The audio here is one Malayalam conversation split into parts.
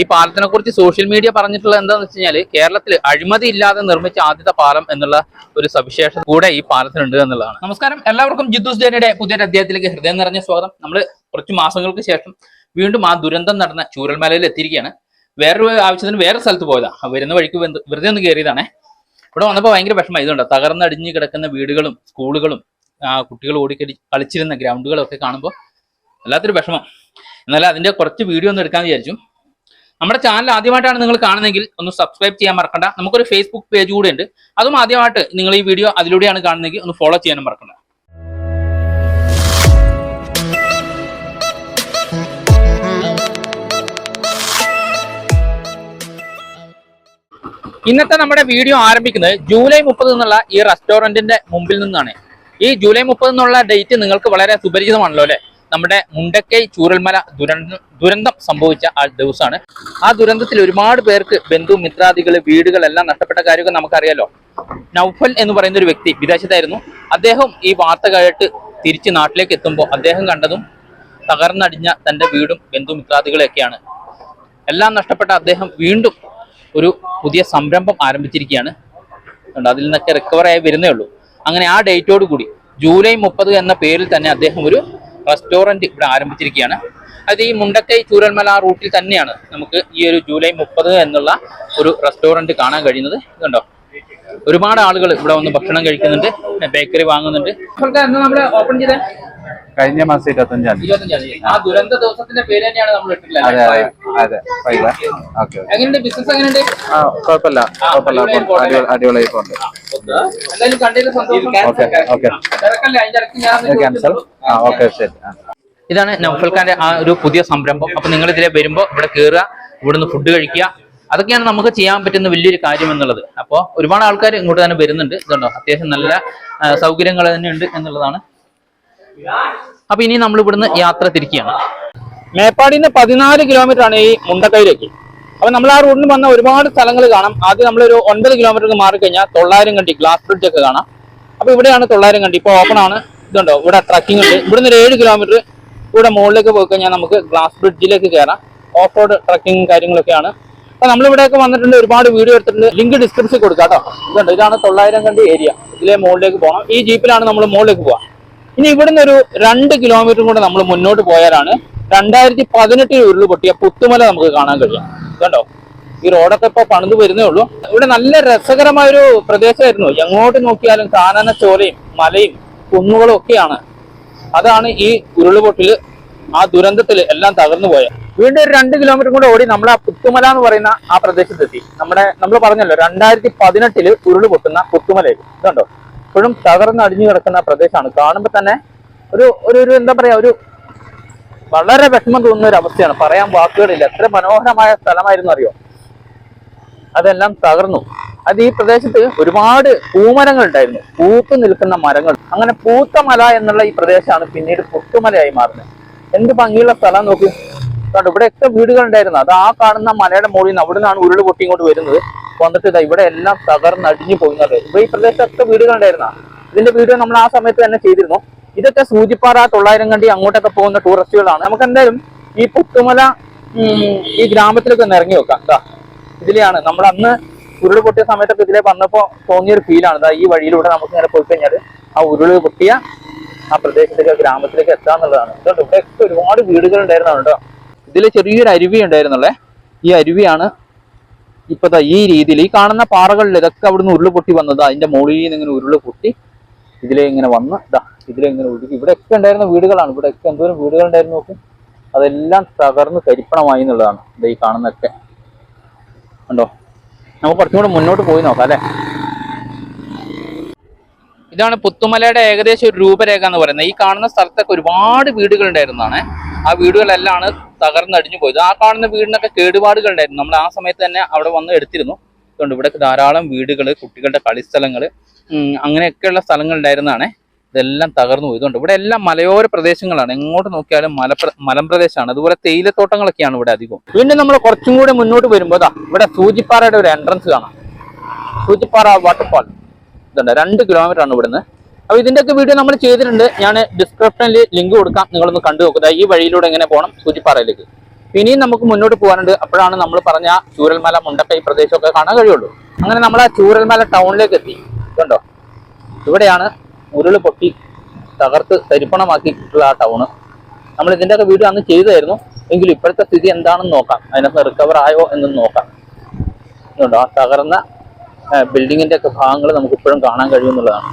ഈ പാലത്തിനെ കുറിച്ച് സോഷ്യൽ മീഡിയ പറഞ്ഞിട്ടുള്ള എന്താണെന്ന് വെച്ച് കഴിഞ്ഞാൽ കേരളത്തിൽ അഴിമതി ഇല്ലാതെ നിർമ്മിച്ച ആദ്യത്തെ പാലം എന്നുള്ള ഒരു സവിശേഷത കൂടെ ഈ പാലത്തിനുണ്ട് എന്നുള്ളതാണ്. നമസ്കാരം. എല്ലാവർക്കും ജിദ്ദൂസ് ജേനയുടെ പുതിയൊരു അധ്യായത്തിലേക്ക് ഹൃദയം നിറഞ്ഞ സ്വാഗതം. നമ്മൾ കുറച്ച് മാസങ്ങൾക്ക് ശേഷം വീണ്ടും ആ ദുരന്തം നടന്ന ചൂരൽമലയിൽ എത്തിയിരിക്കുകയാണ്. വേറൊരു ആവശ്യത്തിന് വേറെ സ്ഥലത്ത് പോയതാ. വരുന്ന വഴിക്ക് വെറുതെ ഒന്ന് കയറിയതാണേ ഇവിടെ വന്നപ്പോൾ ഭയങ്കര വിഷമം. ഇതുണ്ട്? തകർന്നടിഞ്ഞ് കിടക്കുന്ന വീടുകളും സ്കൂളുകളും കുട്ടികൾ ഓടിക്കടി കളിച്ചിരുന്ന ഗ്രൗണ്ടുകളൊക്കെ കാണുമ്പോൾ വല്ലാത്തൊരു വിഷമം. എന്നാലും അതിന്റെ കുറച്ച് വീഡിയോ ഒന്ന് എടുക്കാൻ വിചാരിച്ചു. നമ്മുടെ ചാനൽ ആദ്യമായിട്ടാണ് നിങ്ങൾ കാണുന്നതെങ്കിൽ ഒന്ന് സബ്സ്ക്രൈബ് ചെയ്യാൻ മറക്കണ്ട. നമുക്കൊരു ഫേസ്ബുക്ക് പേജ് കൂടെ ഉണ്ട്. അതും ആദ്യമായിട്ട് നിങ്ങൾ ഈ വീഡിയോ അതിലൂടെയാണ് കാണുന്നതെങ്കിൽ ഒന്ന് ഫോളോ ചെയ്യാനും മറക്കണ്ട. ഇന്നത്തെ നമ്മുടെ വീഡിയോ ആരംഭിക്കുന്നത് ജൂലൈ മുപ്പത് എന്നുള്ള ഈ റെസ്റ്റോറന്റിന്റെ മുമ്പിൽ നിന്നാണ്. ഈ ജൂലൈ മുപ്പത് എന്നുള്ള ഡേറ്റ് നിങ്ങൾക്ക് വളരെ സുപരിചിതമാണല്ലോ അല്ലെ? നമ്മുടെ മുണ്ടക്കൈ ചൂരൽമല ദുരന്തം ദുരന്തം സംഭവിച്ച ആ ദിവസമാണ് ആ ദുരന്തത്തിൽ ഒരുപാട് പേർക്ക് ബന്ധു മിത്രാദികൾ വീടുകളെല്ലാം നഷ്ടപ്പെട്ട കാര്യമൊക്കെ നമുക്കറിയാലോ. നൗഫൽ എന്ന് പറയുന്ന ഒരു വ്യക്തി വിദേശത്തായിരുന്നു. അദ്ദേഹം ഈ വാർത്ത കേട്ട് തിരിച്ച് നാട്ടിലേക്ക് എത്തുമ്പോൾ അദ്ദേഹം കണ്ടതും തകർന്നടിഞ്ഞ തന്റെ വീടും ബന്ധുമിത്രാദികളെയൊക്കെയാണ് എല്ലാം നഷ്ടപ്പെട്ട അദ്ദേഹം വീണ്ടും ഒരു പുതിയ സംരംഭം ആരംഭിച്ചിരിക്കുകയാണ്. അതിൽ നിന്നൊക്കെ റിക്കവറായി വരുന്നേ ഉള്ളൂ. അങ്ങനെ ആ ഡേറ്റോട് കൂടി ജൂലൈ മുപ്പത് എന്ന പേരിൽ തന്നെ അദ്ദേഹം ഒരു റെസ്റ്റോറന്റ് ഇവിടെ ആരംഭിച്ചിരിക്കുകയാണ്. അത് ഈ മുണ്ടക്കൈ ചൂരൽമല റൂട്ടിൽ തന്നെയാണ് നമുക്ക് ഈ ഒരു ജൂലൈ മുപ്പത് എന്നുള്ള ഒരു റെസ്റ്റോറന്റ് കാണാൻ കഴിയുന്നത്. ഇതുണ്ടോ ഒരുപാട് ആളുകൾ ഇവിടെ വന്ന് ഭക്ഷണം കഴിക്കുന്നുണ്ട് ബേക്കറി വാങ്ങുന്നുണ്ട്. നമ്മൾ ഓപ്പൺ ചെയ്ത? കഴിഞ്ഞ മാസം ഇരുപത്തഞ്ചാം തീയതി. ആ ദുരന്ത ദിവസത്തിന്റെ പേര് തന്നെയാണ് നമ്മൾ അതെ അതെ അതെ ഫൈവ്. ഓക്കെ. എങ്ങനെയുണ്ട്? ബിസിനസ് എങ്ങനെയുണ്ട്? ആ കുഴപ്പമില്ല കുഴപ്പമില്ല. അടിപൊളിയായി അടിപൊളി അടിപൊളിയായി പോകുന്നുണ്ട് എന്തായാലും കണ്ടതിൽ സന്തോഷം. ഓക്കെ ഓക്കെ തിരക്കല്ലേ? അതിന്റെ ഇടയ്ക്ക് ഞാൻ ക്യാൻസൽ ആ ഓക്കെ ശരി ഇതാണ് നൗഫൽ ഖാന്റെ ആ ഒരു പുതിയ സംരംഭം. അപ്പൊ നിങ്ങൾ ഇതിലെ വരുമ്പോ ഇവിടെ കയറുക ഇവിടുന്ന് ഫുഡ് കഴിക്കുക. അതൊക്കെയാണ് നമുക്ക് ചെയ്യാൻ പറ്റുന്ന വലിയൊരു കാര്യം എന്നുള്ളത്. അപ്പോൾ ഒരുപാട് ആൾക്കാർ ഇങ്ങോട്ട് തന്നെ വരുന്നുണ്ട്. ഇതുണ്ടോ? അത്യാവശ്യം നല്ല സൗകര്യങ്ങൾ തന്നെ ഉണ്ട് എന്നുള്ളതാണ് അപ്പൊ ഇനി നമ്മൾ ഇവിടുന്ന് യാത്ര തിരിക്കുകയാണ്. മേപ്പാടിയിൽ നിന്ന് പതിനാല് കിലോമീറ്റർ ആണ് ഈ മുണ്ടക്കൈയിലേക്ക്. അപ്പൊ നമ്മൾ ആ റൂട്ടിൽ വന്ന ഒരുപാട് സ്ഥലങ്ങൾ കാണാം. ആദ്യം നമ്മളൊരു ഒൻപത് കിലോമീറ്റർ മാറി കഴിഞ്ഞാൽ തൊള്ളായിരം കണ്ടി ഗ്ലാസ് ബ്രിഡ്ജ് ഒക്കെ കാണാം. അപ്പൊ ഇവിടെയാണ് തൊള്ളായിരം കണ്ടി ഇപ്പൊ ഓപ്പൺ ആണ്. ഇതുണ്ടോ? ഇവിടെ ട്രക്കിംഗ് ഉണ്ട്. ഇവിടുന്ന് ഒരു ഏഴ് കിലോമീറ്റർ ഇവിടെ മുകളിലേക്ക് പോയി കഴിഞ്ഞാൽ നമുക്ക് ഗ്ലാസ് ബ്രിഡ്ജിലേക്ക് കയറാം ഓഫ് റോഡ് ട്രക്കിംഗ് കാര്യങ്ങളൊക്കെയാണ്. അപ്പൊ നമ്മളിവിടെയൊക്കെ വന്നിട്ടുണ്ട്. ഒരുപാട് വീഡിയോ എടുത്തിട്ടുണ്ട്. ലിങ്ക് ഡിസ്ക്രിപ്ഷൻ കൊടുക്കാം കേട്ടോ. ഇതുണ്ട്. ഇതാണ് തൊള്ളായിരം കണ്ടി ഏരിയ ഇതിലെ മുകളിലേക്ക് പോകണം ഈ ജീപ്പിലാണ് നമ്മൾ മുകളിലേക്ക് പോവാം. ഇനി ഇവിടുന്ന് ഒരു രണ്ട് കിലോമീറ്റർ കൂടെ നമ്മൾ മുന്നോട്ട് പോയാലാണ് രണ്ടായിരത്തി പതിനെട്ടിൽ ഉരുൾ പൊട്ടിയ പുത്തുമല നമുക്ക് കാണാൻ കഴിയും. കണ്ടോ? ഈ റോഡൊക്കെ ഇപ്പൊ പണിത് വരുന്നേ ഉള്ളൂ. ഇവിടെ നല്ല രസകരമായ ഒരു പ്രദേശമായിരുന്നു. എങ്ങോട്ട് നോക്കിയാലും കാനന ചോലയും മലയും കുന്നുകളും ഒക്കെയാണ്. അതാണ് ഈ ഉരുളുപൊട്ടിൽ ആ ദുരന്തത്തിൽ എല്ലാം തകർന്നു പോയത്. വീണ്ടും ഒരു രണ്ട് കിലോമീറ്റർ കൂടെ ഓടി നമ്മൾ ആ പുത്തുമല എന്ന് പറയുന്ന ആ പ്രദേശത്തെത്തി. നമ്മുടെ നമ്മൾ പറഞ്ഞല്ലോ രണ്ടായിരത്തി പതിനെട്ടിൽ ഉരുൾ പൊട്ടുന്ന പുത്തുമലയിൽ. ഇതുണ്ടോ ഇപ്പോഴും തകർന്ന് അടിഞ്ഞു കിടക്കുന്ന പ്രദേശമാണ്. കാണുമ്പോൾ തന്നെ ഒരു ഒരു ഒരു എന്താ പറയാ ഒരു വളരെ വിഷമം തോന്നുന്ന ഒരു അവസ്ഥയാണ്. പറയാൻ വാക്കുകളില്ല. എത്ര മനോഹരമായ സ്ഥലമായിരുന്നു അറിയോ? അതെല്ലാം തകർന്നു. അത് ഈ പ്രദേശത്ത് ഒരുപാട് പൂമരങ്ങൾ ഉണ്ടായിരുന്നു. പൂത്ത് നിൽക്കുന്ന മരങ്ങൾ. അങ്ങനെ പൂത്ത മല എന്നുള്ള ഈ പ്രദേശമാണ് പിന്നീട് പുത്തുമലയായി മാറുന്നത്. എന്ത് ഭംഗിയുള്ള സ്ഥലം നോക്ക്. കണ്ടോ വീടുകൾ ഉണ്ടായിരുന്നു അത് ആ കാണുന്ന മലയുടെ മുകളിൽ നിന്ന് അവിടെ നിന്നാണ് ഉരുൾ പൊട്ടി ഇങ്ങോട്ട് വരുന്നത്. വന്നിട്ട് ഇതാ ഇവിടെ എല്ലാം തകർന്നടിഞ്ഞു പോകുന്നത്. ഇവിടെ ഈ പ്രദേശത്തൊക്കെ വീടുകൾ ഉണ്ടായിരുന്ന ഇതിന്റെ വീഡിയോ നമ്മൾ ആ സമയത്ത് തന്നെ ചെയ്തിരുന്നു. ഇതൊക്കെ സൂചിപ്പാറ തൊള്ളായിരം കണ്ടി അങ്ങോട്ടൊക്കെ പോകുന്ന ടൂറിസ്റ്റുകളാണ് നമുക്ക് എന്തായാലും ഈ പുത്തുമല ഈ ഗ്രാമത്തിലൊക്കെ ഒന്ന് ഇറങ്ങി വെക്കാം ഇതിലെയാണ്. നമ്മൾ അന്ന് ഉരുൾ പൊട്ടിയ സമയത്തൊക്കെ ഇതിലെ വന്നപ്പോ തോന്നിയൊരു ഫീലാണ് ദാ ഈ വഴിയിലൂടെ നമുക്ക് ഇങ്ങനെ പോയി കഴിഞ്ഞാൽ ആ ഉരുൾ പൊട്ടിയ ആ പ്രദേശത്തേക്ക് ഗ്രാമത്തിലേക്ക് എത്താന്നുള്ളതാണ്. ഇതുകൊണ്ട് ഇവിടെയൊക്കെ ഒരുപാട് വീടുകൾ ഉണ്ടായിരുന്നതാണ് കേട്ടോ ഇതിൽ ചെറിയൊരു അരുവി ഉണ്ടായിരുന്നുള്ളേ. ഈ അരുവിയാണ് ഇപ്പൊ ദാ ഈ രീതിയിൽ ഈ കാണുന്ന പാറകളിൽ ഇതൊക്കെ അവിടുന്ന് ഉരുൾ പൊട്ടി വന്നത്. അതിന്റെ മുകളിൽ നിന്ന് ഇങ്ങനെ ഉരുൾ പൊട്ടി ഇതിലെ ഇങ്ങനെ വന്ന് ഇതാ ഇതിലെ ഇങ്ങനെ ഒഴുകി. ഇവിടെയൊക്കെ ഉണ്ടായിരുന്ന വീടുകളാണ്. ഇവിടെയൊക്കെ എന്തോരം വീടുകൾ ഉണ്ടായിരുന്നു നോക്കും. അതെല്ലാം തകർന്ന് കരിപ്പണമായി എന്നുള്ളതാണ് ഇത് ഈ കാണുന്നൊക്കെ ഉണ്ടോ നമുക്ക് കുറച്ചും കൂടെ മുന്നോട്ട് പോയി നോക്കാം അല്ലെ? ഇതാണ് പുത്തുമലയുടെ ഏകദേശം ഒരു രൂപരേഖ എന്ന് പറയുന്നത്. ഈ കാണുന്ന സ്ഥലത്തൊക്കെ ഒരുപാട് വീടുകൾ ഉണ്ടായിരുന്നതാണ്. ആ വീടുകളെല്ലാം തകർന്നടിഞ്ഞു പോയത്. ആ കാണുന്ന വീടിനൊക്കെ കേടുപാടുകൾ ഉണ്ടായിരുന്നു. നമ്മൾ ആ സമയത്ത് തന്നെ അവിടെ വന്ന് എടുത്തിരുന്നു. അതുകൊണ്ട് ഇവിടെ ധാരാളം വീടുകൾ കുട്ടികളുടെ കളിസ്ഥലങ്ങൾ അങ്ങനെയൊക്കെയുള്ള സ്ഥലങ്ങൾ ഉണ്ടായിരുന്നതാണ് ഇതെല്ലാം തകർന്നു പോയതുകൊണ്ട് ഇവിടെ എല്ലാം മലയോര പ്രദേശങ്ങളാണ്. എങ്ങോട്ട് നോക്കിയാലും മല മലമ്പ്രദേശമാണ് അതുപോലെ തേയിലത്തോട്ടങ്ങളൊക്കെയാണ് ഇവിടെ അധികം പിന്നെ നമ്മൾ കുറച്ചും കൂടി മുന്നോട്ട് വരുമ്പോൾ ഇവിടെ സൂചിപ്പാറയുടെ ഒരു എൻട്രൻസ് കാണാം. സൂചിപ്പാറ വാട്ടർഫാൾ ഇതുണ്ട്. രണ്ട് കിലോമീറ്റർ ആണ് ഇവിടുന്ന്. അപ്പൊ ഇതിന്റെയൊക്കെ വീഡിയോ നമ്മൾ ചെയ്തിട്ടുണ്ട്. ഞാൻ ഡിസ്ക്രിപ്ഷനിൽ ലിങ്ക് കൊടുക്കാം. നിങ്ങളൊന്ന് കണ്ടു നോക്കുക. ഈ വഴിയിലൂടെ എങ്ങനെ പോകണം സൂചിപ്പാറയിലേക്ക്. ഇനിയും നമുക്ക് മുന്നോട്ട് പോകാനുണ്ട്. അപ്പോഴാണ് നമ്മൾ പറഞ്ഞ ചൂരൽമല മുണ്ടക്കൈ പ്രദേശമൊക്കെ കാണാൻ കഴിയുള്ളൂ. അങ്ങനെ നമ്മൾ ആ ചൂരൽമല ടൗണിലേക്ക് എത്തി. കണ്ടോ? ഇവിടെയാണ് ഉരുൾ പൊട്ടി തകർത്ത് തരിപ്പണമാക്കിയിട്ടുള്ള ആ ടൗണ് നമ്മൾ ഇതിന്റെ ഒക്കെ വീഡിയോ അന്ന് ചെയ്തായിരുന്നു എങ്കിലും ഇപ്പോഴത്തെ സ്ഥിതി എന്താണെന്ന് നോക്കാം. അതിനൊക്കെ റിക്കവർ ആയോ എന്ന് നോക്കാം. ഇതുണ്ടോ ആ തകർന്ന ബിൽഡിങ്ങിന്റെയൊക്കെ ഭാഗങ്ങൾ നമുക്ക് ഇപ്പോഴും കാണാൻ കഴിയുമെന്നുള്ളതാണ്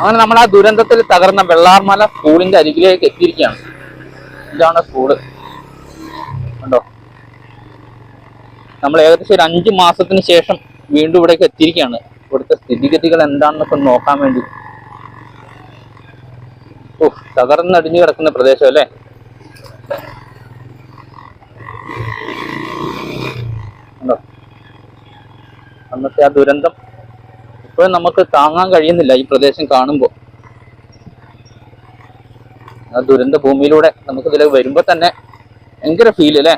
അങ്ങനെ നമ്മൾ ആ ദുരന്തത്തിൽ തകർന്ന വെള്ളാർമല സ്കൂളിന്റെ അരികിലേക്ക് എത്തിയിരിക്കുകയാണ്. ഇതാണ് സ്കൂൾ. കണ്ടോ? നമ്മൾ ഏകദേശം ഒരു അഞ്ച് മാസത്തിന് ശേഷം വീണ്ടും ഇവിടേക്ക് എത്തിയിരിക്കുകയാണ്. ഇവിടുത്തെ സ്ഥിതിഗതികൾ എന്താണെന്നൊക്കെ നോക്കാൻ വേണ്ടി. ഓ തകർന്നടിഞ്ഞു കിടക്കുന്ന പ്രദേശം അല്ലേ? അന്നത്തെ ആ ദുരന്തം ഇപ്പോഴും നമുക്ക് താങ്ങാൻ കഴിയുന്നില്ല ഈ പ്രദേശം കാണുമ്പോൾ ആ ദുരന്ത ഭൂമിയിലൂടെ നമുക്ക് ഇതിലേക്ക് വരുമ്പോൾ തന്നെ ഭയങ്കര ഫീൽ അല്ലേ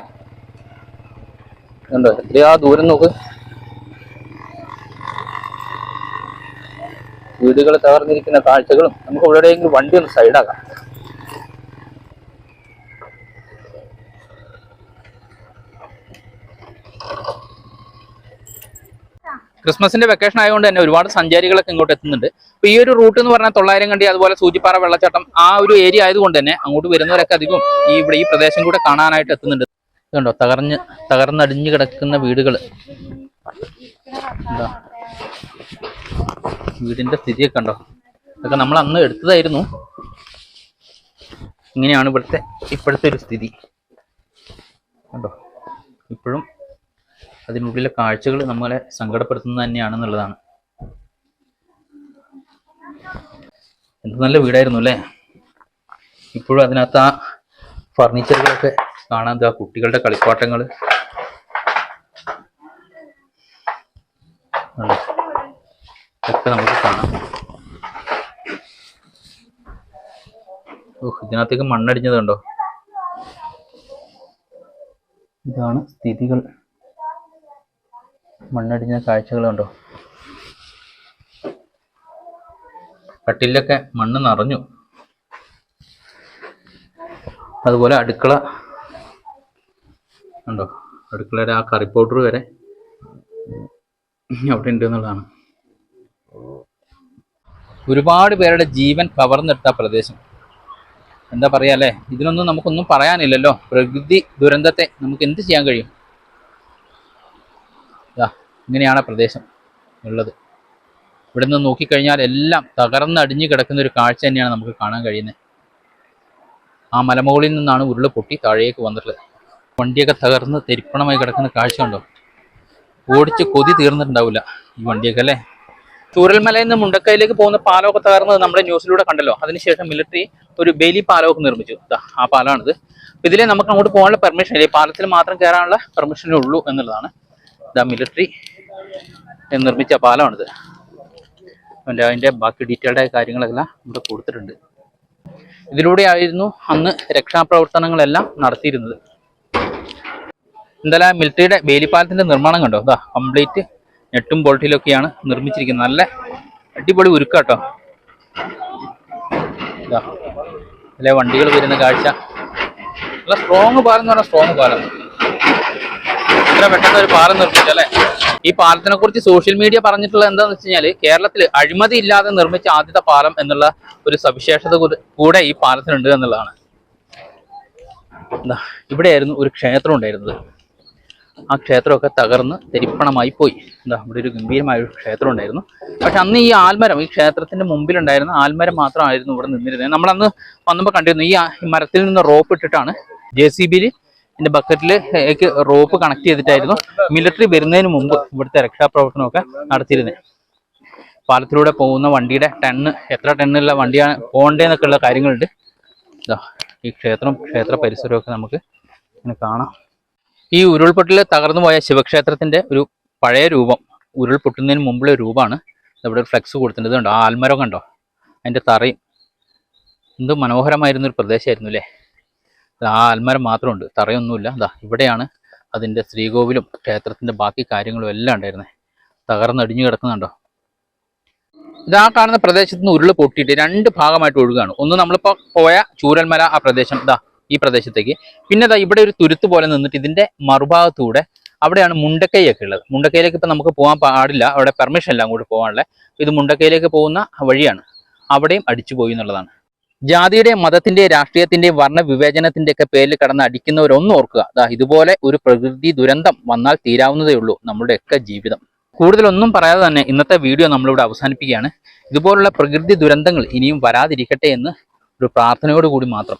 കണ്ടോ എത്രയാ ദൂരം നോക്ക്. വീടുകൾ തകർന്നിരിക്കുന്ന കാഴ്ചകളും നമുക്ക് എവിടെയെങ്കിലും വണ്ടി ഒന്ന് സൈഡാക്കാം ക്രിസ്മസിന്റെ വെക്കേഷൻ ആയതുകൊണ്ട് തന്നെ ഒരുപാട് സഞ്ചാരികളൊക്കെ ഇങ്ങോട്ട് എത്തുന്നുണ്ട്. അപ്പൊ ഈ ഒരു റൂട്ട് എന്ന് പറഞ്ഞാൽ തൊള്ളായിരം കണ്ടി അതുപോലെ സൂചിപ്പാറ വെള്ളച്ചാട്ടം ആ ഒരു ഏരിയ ആയതുകൊണ്ട് തന്നെ അങ്ങോട്ട് വരുന്നവരൊക്കെ അധികം ഈ ഇവിടെ ഈ പ്രദേശം കൂടെ കാണാനായിട്ട് എത്തുന്നുണ്ട്. കണ്ടോ തകർന്ന് തകർന്നടിഞ്ഞു കിടക്കുന്ന വീടുകൾ എന്താ വീടിന്റെ സ്ഥിതിയൊക്കെ കണ്ടോ? അതൊക്കെ നമ്മൾ അന്ന് എടുത്തതായിരുന്നു. ഇങ്ങനെയാണ് ഇവിടുത്തെ ഇപ്പോഴത്തെ ഒരു സ്ഥിതി. കണ്ടോ? ഇപ്പോഴും അതിനുള്ളിലെ കാഴ്ചകൾ നമ്മളെ സങ്കടപ്പെടുത്തുന്നത് തന്നെയാണെന്നുള്ളതാണ്. എന്ത് നല്ല വീടായിരുന്നു അല്ലേ? ഇപ്പോഴും അതിനകത്ത് ആ ഫർണിച്ചറുകളൊക്കെ കാണാൻ ആ കുട്ടികളുടെ കളിപ്പാട്ടങ്ങൾ. ഒക്കെ നമുക്ക് കാണാം. ഓഹ് ഇതിനകത്തേക്ക് മണ്ണടിഞ്ഞത് കണ്ടോ ഇതാണ് സ്ഥിതികൾ. മണ്ണടിഞ്ഞ കാഴ്ചകൾ കണ്ടോ കട്ടിലൊക്കെ മണ്ണ് നിറഞ്ഞു. അതുപോലെ അടുക്കള ഉണ്ടോ? അടുക്കളയുടെ ആ കറി പൗഡർ വരെ അവിടെ ഉണ്ട് എന്നുള്ളതാണ്. ഒരുപാട് പേരുടെ ജീവൻ കവർന്നിട്ട പ്രദേശം. എന്താ പറയാ അല്ലേ? ഇതിനൊന്നും നമുക്കൊന്നും പറയാനില്ലല്ലോ. പ്രകൃതി ദുരന്തത്തെ നമുക്ക് എന്ത് ചെയ്യാൻ കഴിയും? ഇങ്ങനെയാണ് പ്രദേശം ഉള്ളത്. ഇവിടെ നിന്ന് നോക്കിക്കഴിഞ്ഞാൽ എല്ലാം തകർന്നടിഞ്ഞു കിടക്കുന്ന ഒരു കാഴ്ച തന്നെയാണ് നമുക്ക് കാണാൻ കഴിയുന്നത്. ആ മലമുകളിൽ നിന്നാണ് ഉരുൾ പൊട്ടി താഴേക്ക് വന്നിട്ടുള്ളത്. വണ്ടിയൊക്കെ തകർന്ന് തെരിപ്പണമായി കിടക്കുന്ന കാഴ്ച ഉണ്ടോ ഓടിച്ച് കൊതി തീർന്നിട്ടുണ്ടാവില്ല ഈ വണ്ടിയൊക്കെ അല്ലേ? ചൂരൽമലയിൽ നിന്ന് മുണ്ടക്കയിലേക്ക് പോകുന്ന പാലമൊക്കെ തകർന്നത് നമ്മുടെ ന്യൂസിലൂടെ കണ്ടല്ലോ. അതിനുശേഷം മിലിറ്ററി ഒരു ബേലി പാലമൊക്കെ നിർമ്മിച്ചു. ആ പാലമാണിത്. ഇതിലെ നമുക്ക് അങ്ങോട്ട് പോകാനുള്ള പെർമിഷൻ ഇല്ല പാലത്തിൽ മാത്രം കയറാനുള്ള പെർമിഷനേ ഉള്ളൂ എന്നുള്ളതാണ്. ഇതാ മിലിറ്ററി നിർമ്മിച്ച പാലമാണിത്. അതിന്റെ അതിന്റെ ബാക്കി ഡീറ്റെയിൽഡ് കാര്യങ്ങളെല്ലാം ഇവിടെ കൊടുത്തിട്ടുണ്ട്. ഇതിലൂടെയായിരുന്നു അന്ന് രക്ഷാപ്രവർത്തനങ്ങളെല്ലാം നടത്തിയിരുന്നത്. എന്തായാലും മിലിറ്ററിയുടെ വേലിപ്പാലത്തിന്റെ നിർമ്മാണം കണ്ടോ? ഇതാ കംപ്ലീറ്റ് നെട്ടും ബോൾട്ടിലൊക്കെയാണ് നിർമ്മിച്ചിരിക്കുന്നത്. നല്ല അടിപൊളി ഉരുക്കാട്ടോ ഇതാ ഇതിലെ വണ്ടികൾ വരുന്ന കാഴ്ച. നല്ല സ്ട്രോങ് പാലം എന്ന് പറഞ്ഞാൽ സ്ട്രോങ് പാലം. ഇത്ര പെട്ടെന്ന് ഒരു പാലം നിർമ്മിച്ചല്ലേ ഈ പാലത്തിനെ കുറിച്ച് സോഷ്യൽ മീഡിയ പറഞ്ഞിട്ടുള്ള എന്താന്ന് വെച്ച് കഴിഞ്ഞാൽ കേരളത്തിൽ അഴിമതി ഇല്ലാതെ നിർമ്മിച്ച ആദ്യത്തെ പാലം എന്നുള്ള ഒരു സവിശേഷത കൂടെ- ഈ പാലത്തിനുണ്ട് എന്നുള്ളതാണ്. ഇവിടെയായിരുന്നു ഒരു ക്ഷേത്രം ഉണ്ടായിരുന്നത്. ആ ക്ഷേത്രമൊക്കെ തകർന്ന് തെരിപ്പണമായി പോയി. എന്താ ഇവിടെ ഒരു ഗംഭീരമായ ഒരു ക്ഷേത്രം ഉണ്ടായിരുന്നു. പക്ഷെ അന്ന് ഈ ആൽമരം ഈ ക്ഷേത്രത്തിന്റെ മുമ്പിലുണ്ടായിരുന്ന ആൽമരം മാത്രമായിരുന്നു ഇവിടെ നിന്നിരുന്നത്. നമ്മളന്ന് വന്നപ്പോൾ കണ്ടിരുന്നു ഈ മരത്തിൽ നിന്ന് റോപ്പ് ഇട്ടിട്ടാണ് ജെ സി ബിയിൽ ഇതിന്റെ ബക്കറ്റിലേക്ക് റോപ്പ് കണക്ട് ചെയ്തിട്ടായിരുന്നു മിലിറ്ററി വരുന്നതിന് മുമ്പ് ഇവിടുത്തെ രക്ഷാപ്രവർത്തനമൊക്കെ നടത്തിയിരുന്നത് പാലത്തിലൂടെ പോകുന്ന വണ്ടിയുടെ ടണ്ണ് എത്ര ടണ്ണുള്ള വണ്ടിയാണ് പോകേണ്ടതെന്നൊക്കെ ഉള്ള കാര്യങ്ങളുണ്ട്. ഈ ക്ഷേത്രം ക്ഷേത്ര പരിസരമൊക്കെ നമുക്ക് ഇങ്ങനെ കാണാം. ഈ ഉരുൾപൊട്ടൽ തകർന്നു പോയ ശിവക്ഷേത്രത്തിന്റെ ഒരു പഴയ രൂപം ഉരുൾപൊട്ടുന്നതിന് മുമ്പുള്ള രൂപമാണ് ഇവിടെ ഒരു ഫ്ലെക്സ് കൊടുത്തിട്ടുണ്ട്. ഇതുണ്ടോ ആ ആൽമരം കണ്ടോ? അതിന്റെ തറയും. എന്ത് മനോഹരമായിരുന്നൊരു പ്രദേശമായിരുന്നു അല്ലേ ആ ആൽമരം മാത്രമുണ്ട്. തറയൊന്നുമില്ല. അതാ ഇവിടെയാണ് അതിന്റെ ശ്രീകോവിലും ക്ഷേത്രത്തിന്റെ ബാക്കി കാര്യങ്ങളും എല്ലാം ഉണ്ടായിരുന്നത് തകർന്നടിഞ്ഞു കിടക്കുന്നുണ്ടോ? ഇതാ കാണുന്ന പ്രദേശത്ത് നിന്ന് ഉരുൾ പൊട്ടിയിട്ട് രണ്ട് ഭാഗമായിട്ട് ഒഴുകുകയാണ് ഒന്ന് നമ്മളിപ്പോൾ പോയ ചൂരൽമല ആ പ്രദേശം ഇതാ ഈ പ്രദേശത്തേക്ക്. പിന്നെ ദാ ഇവിടെ ഒരു തുരുത്ത് പോലെ നിന്നിട്ട് ഇതിന്റെ മറുഭാഗത്തൂടെ അവിടെയാണ് മുണ്ടക്കൈയൊക്കെ ഉള്ളത്. മുണ്ടക്കൈയിലേക്ക് ഇപ്പം നമുക്ക് പോകാൻ പാടില്ല. അവിടെ പെർമിഷൻ എല്ലാം കൂടി പോകാനുള്ള ഇത് മുണ്ടക്കൈയിലേക്ക് പോകുന്ന വഴിയാണ്. അവിടെയും അടിച്ചു പോയി എന്നുള്ളതാണ്. ജാതിയുടെ മതത്തിന്റെ രാഷ്ട്രീയത്തിന്റെ വർണ വിവേചനത്തിന്റെ ഒക്കെ പേരിൽ കടന്ന് അടിക്കുന്നവരൊന്നും ഓർക്കുക. ദാ ഇതുപോലെ ഒരു പ്രകൃതി ദുരന്തം വന്നാൽ തീരാവുന്നതേ ഉള്ളൂ നമ്മുടെയൊക്കെ ജീവിതം. കൂടുതലൊന്നും പറയാതെ തന്നെ ഇന്നത്തെ വീഡിയോ നമ്മളിവിടെ അവസാനിപ്പിക്കുകയാണ്. ഇതുപോലുള്ള പ്രകൃതി ദുരന്തങ്ങൾ ഇനിയും വരാതിരിക്കട്ടെ എന്ന് ഒരു പ്രാർത്ഥനയോടുകൂടി മാത്രം.